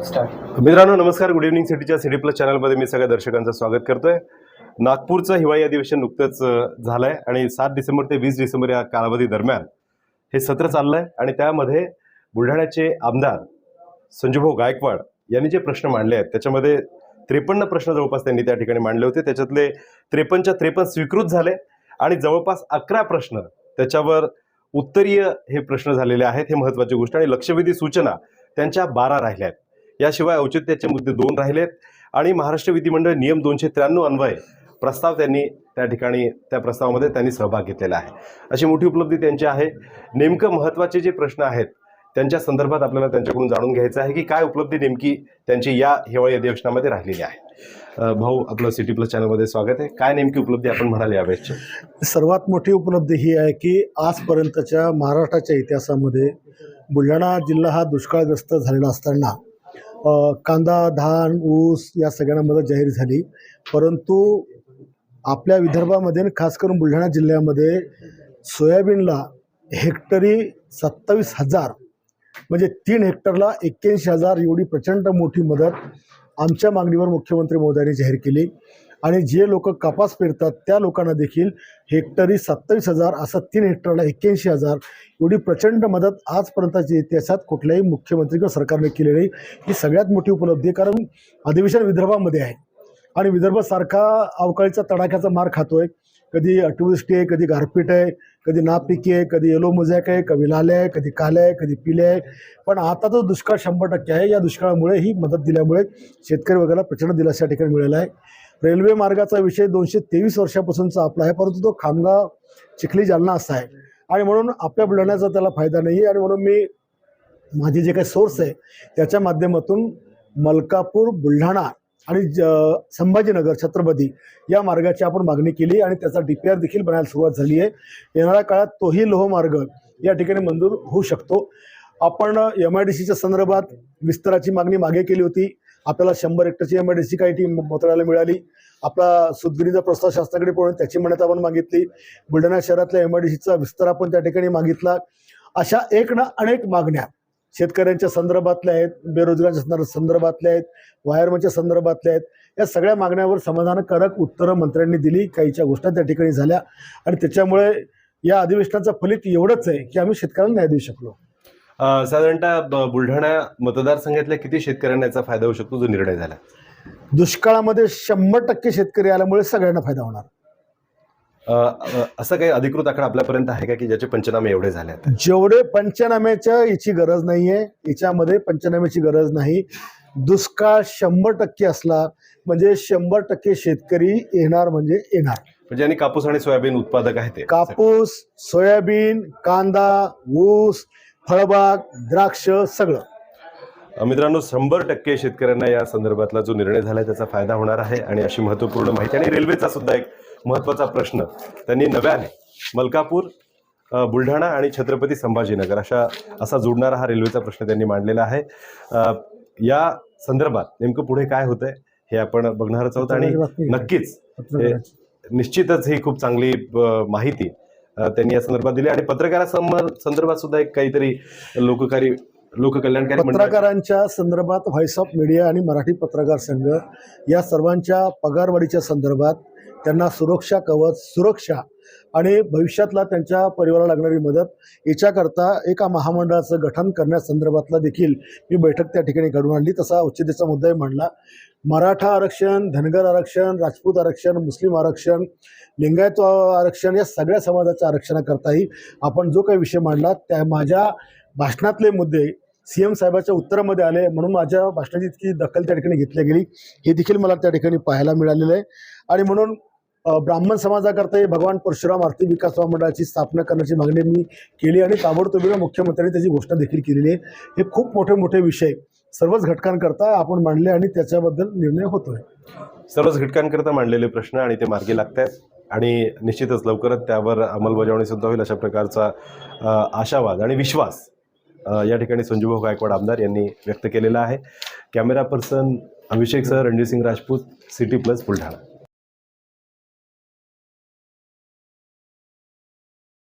मित्रांनो नमस्कार. Good evening सिटीच्या सिटी प्लस चॅनलमध्ये मी सगळ्या दर्शकांचं स्वागत करतोय. नागपूरचं हिवाळी अधिवेशन नुकतंच झालं झालंय आणि सात डिसेंबर ते वीस डिसेंबर या कालावधी दरम्यान हे सत्र चाललंय आणि त्यामध्ये बुलढाण्याचे आमदार संजूभाऊ गायकवाड यांनी जे प्रश्न मांडले आहेत त्याच्यामध्ये त्रेपन्न प्रश्न जवळपास त्यांनी त्या ठिकाणी मांडले होते. त्याच्यातले त्रेपन्नच्या त्रेपन्न स्वीकृत झाले आणि जवळपास अकरा प्रश्न त्याच्यावर उत्तरीय हे प्रश्न झालेले आहेत हे महत्त्वाची गोष्ट. आणि लक्षवेधी सूचना त्यांच्या बारा राहिल्या आहेत. याशिवाय औचित्याचे मुद्दे दोन राहिलेत. आणि महाराष्ट्र विधिमंडळ नियम दोनशे त्र्याण्णव अन्वय प्रस्ताव त्यांनी त्या ठिकाणी त्या प्रस्तावामध्ये त्यांनी सहभाग घेतलेला आहे. अशी मोठी उपलब्धी त्यांची आहे. नेमकं महत्त्वाचे जे प्रश्न आहेत त्यांच्या संदर्भात आपल्याला त्यांच्याकडून जाणून घ्यायचं आहे की काय उपलब्धी नेमकी त्यांची या हिवाळी अधिवेशनामध्ये राहिलेली आहे. भाऊ आपलं सिटी प्लस चॅनलमध्ये स्वागत आहे. काय नेमकी उपलब्धी आपण म्हणाल यावेळेसची? सर्वात मोठी उपलब्धी ही आहे की आजपर्यंतच्या महाराष्ट्राच्या इतिहासामध्ये बुलढाणा जिल्हा हा दुष्काळग्रस्त झालेला असताना कांदा धान ऊस या सगळ्यांना मदत जाहीर झाली. परंतु आपल्या विदर्भामध्ये खास करून बुलढाणा जिल्ह्यामध्ये सोयाबीनला हेक्टरी सत्तावीस हजार म्हणजे तीन हेक्टरला एक्क्याऐंशी हजार एवढी प्रचंड मोठी मदत आमच्या मागणीवर मुख्यमंत्री मोदयांनी जाहीर केली. आणि जे लोक कपास पेरतात त्या लोकांना देखील हेक्टरी सत्तावीस हजार असं तीन हेक्टरला एक्क्याऐंशी हजार एवढी प्रचंड मदत आजपर्यंतच्या इतिहासात कुठल्याही मुख्यमंत्री किंवा सरकारने केली नाही. ही सगळ्यात मोठी उपलब्धी आहे कारण अधिवेशन विदर्भामध्ये आहे. आणि विदर्भ सारखा अवकाळीचा तडाख्याचा मार खातोय. कधी अतिवृष्टी आहे कधी गारपीट आहे कधी नापिकी आहे कधी येलो मोजॅक आहे कधी लाल आहे कधी काले आहे कधी पिले आहे. पण आता तो दुष्काळ शंभर टक्के आहे. या दुष्काळामुळे ही मदत दिल्यामुळे शेतकरी वर्गाला प्रचंड दिलासा या ठिकाणी मिळाला आहे. रेल्वे मार्गाचा विषय दोनशे तेवीस वर्षापासूनचा आपला आहे परंतु तो खामगाव चिखली जालना असा आहे. आणि म्हणून आपल्या बुलढाण्याचा त्याला फायदा नाही आहे आणि म्हणून मी माझे जे काही सोर्स आहे त्याच्या माध्यमातून मलकापूर बुलढाणा आणि ज संभाजीनगर छत्रपती या मार्गाची आपण मागणी केली आणि त्याचा डी पी आर देखील बनायला सुरुवात झाली आहे. येणाऱ्या काळात तोही लोहमार्ग या ठिकाणी मंजूर होऊ शकतो. आपण एम आय डी सीच्या संदर्भात विस्ताराची मागणी मागे केली होती. आपल्याला शंभर हेक्टरची एम आय डी सी काही टी मंत्रालयाला मिळाली. आपला सुदगिरीचा प्रस्ताव शासनाकडे पळून त्याची मान्यता आपण मागितली. बुलढाणा शहरातल्या एम आय डी सीचा विस्तार आपण त्या ठिकाणी मागितला. अशा एक ना अनेक मागण्या शेतकऱ्यांच्या संदर्भातल्या आहेत बेरोजगारांच्या संदर्भातल्या आहेत वायरमनच्या संदर्भातल्या आहेत. या सगळ्या मागण्यावर समाधानकारक उत्तरं मंत्र्यांनी दिली. काहीच्या गोष्टी त्या ठिकाणी झाल्या. आणि त्याच्यामुळे या अधिवेशनाचं फलित एवढंच आहे की आम्ही शेतकऱ्यांना न्याय देऊ शकलो. साधारणतः बुलढाणा मतदारसंघातल्या किती शेतकऱ्यांना याचा फायदा होऊ शकतो जो निर्णय झाला? दुष्काळामध्ये शंभर टक्के शेतकरी आल्यामुळे सगळ्यांना फायदा होणार. असं काही अधिकृत आकडा आपल्यापर्यंत आहे का की ज्याचे पंचनामे एवढे झाले आहेत? जेवढे पंचनाम्याच्या याची गरज नाही आहे याच्यामध्ये पंचनाम्याची गरज नाही. दुष्काळ शंभर टक्के असला म्हणजे शंभर टक्के शेतकरी येणार म्हणजे येणार. म्हणजे आणि कापूस आणि सोयाबीन उत्पादक आहे ते. कापूस सोयाबीन कांदा ऊस फळबाग द्राक्ष सगळं. मित्रांनो शंभर टक्के शेतकऱ्यांना या संदर्भातला जो निर्णय झाला त्याचा फायदा होणार आहे आणि अशी महत्त्वपूर्ण माहिती आणि रेल्वेचा सुद्धा एक महत्त्वाचा प्रश्न त्यांनी नव्याने मलकापूर बुलढाणा आणि छत्रपती संभाजीनगर अशा असा जोडणारा हा रेल्वेचा प्रश्न त्यांनी मांडलेला आहे. या संदर्भात नेमकं पुढे काय होतंय हे आपण बघणारच आहोत आणि नक्कीच निश्चितच ही खूप चांगली माहिती त्यांनी या संदर्भात दिली. आणि पत्रकारासमोर संदर्भात सुद्धा एक काहीतरी लोककारी लोककल्याणकारी पत्रकारांच्या संदर्भात व्हॉइस ऑफ मीडिया आणि मराठी पत्रकार संघ या सर्वांच्या पगारवाढीच्या संदर्भात त्यांना सुरक्षा कवच सुरक्षा आणि भविष्यातला त्यांच्या परिवाराला लागणारी मदत याच्याकरता एका महामंडळाचं गठन करण्यासंदर्भातला देखील मी बैठक त्या ठिकाणी घडवून आणली. तसा उच्चतेचा मुद्दाही मांडला. मराठा आरक्षण धनगर आरक्षण राजपूत आरक्षण मुस्लिम आरक्षण लिंगायत आरक्षण या सगळ्या समाजाच्या आरक्षणाकरताही आपण जो काही विषय मांडला त्या माझ्या भाषणातले मुद्दे सी एम साहेबाच्या उत्तरामध्ये आले म्हणून माझ्या भाषणाची इतकी दखल त्या ठिकाणी घेतली गेली. हे देखील मला त्या ठिकाणी पाहायला मिळालेलं आहे. आणि म्हणून ब्राह्मण समाजाकरता हे भगवान परशुराम आर्थिक विकास महामंडळाची स्थापना करण्याची मागणी मी केली आणि ताबडतोबीनं मुख्यमंत्र्यांनी त्याची घोषणा देखील केलेली आहे. हे खूप मोठे मोठे विषय. सर्वच घटकांकरता आपण मांडले आणि त्याच्याबद्दल निर्णय होतोय. सर्वच घटकांकरता मांडलेले प्रश्न आणि ते मार्गी लागत आहेत आणि निश्चितच लवकरच त्यावर अंमलबजावणी सुद्धा होईल अशा प्रकारचा आशावाद आणि विश्वास या ठिकाणी संजूभाऊ गायकवाड आमदार यांनी व्यक्त केलेला आहे. Camera person Abhishek sir Ranjit Singh Rajput city plus Buldhana.